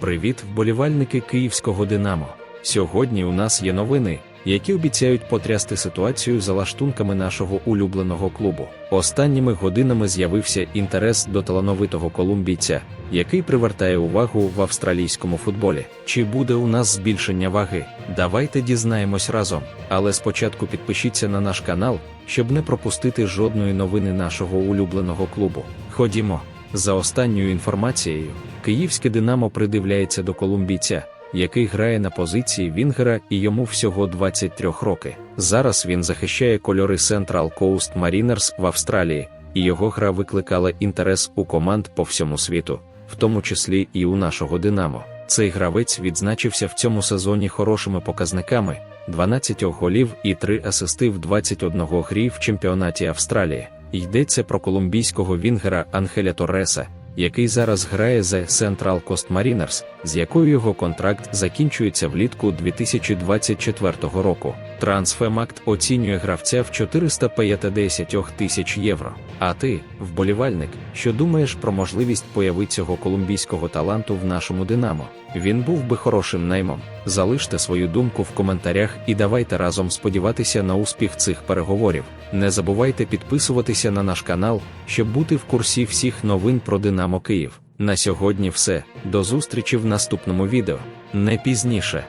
Привіт, вболівальники київського Динамо. Сьогодні у нас є новини, які обіцяють потрясти ситуацію за лаштунками нашого улюбленого клубу. Останніми годинами з'явився інтерес до талановитого колумбійця, який привертає увагу в австралійському футболі. Чи буде у нас збільшення ваги? Давайте дізнаємось разом. Але спочатку підпишіться на наш канал, щоб не пропустити жодної новини нашого улюбленого клубу. Ходімо. За останньою інформацією, київське Динамо придивляється до колумбійця, який грає на позиції Вінгера і йому всього 23 роки. Зараз він захищає кольори Central Coast Mariners в Австралії, і його гра викликала інтерес у команд по всьому світу, в тому числі і у нашого Динамо. Цей гравець відзначився в цьому сезоні хорошими показниками: 12 голів і 3 асисти в 21 грі в чемпіонаті Австралії. Йдеться про колумбійського вінгера Анхеля Торреса, який зараз грає за Central Coast Mariners, з якою його контракт закінчується влітку 2024 року. Трансфемакт оцінює гравця в 450 тисяч євро. А ти, вболівальник, що думаєш про можливість появи цього колумбійського таланту в нашому Динамо? Він був би хорошим наймом. Залиште свою думку в коментарях і давайте разом сподіватися на успіх цих переговорів. Не забувайте підписуватися на наш канал, щоб бути в курсі всіх новин про Динамо Київ. На сьогодні все. До зустрічі в наступному відео. Не пізніше.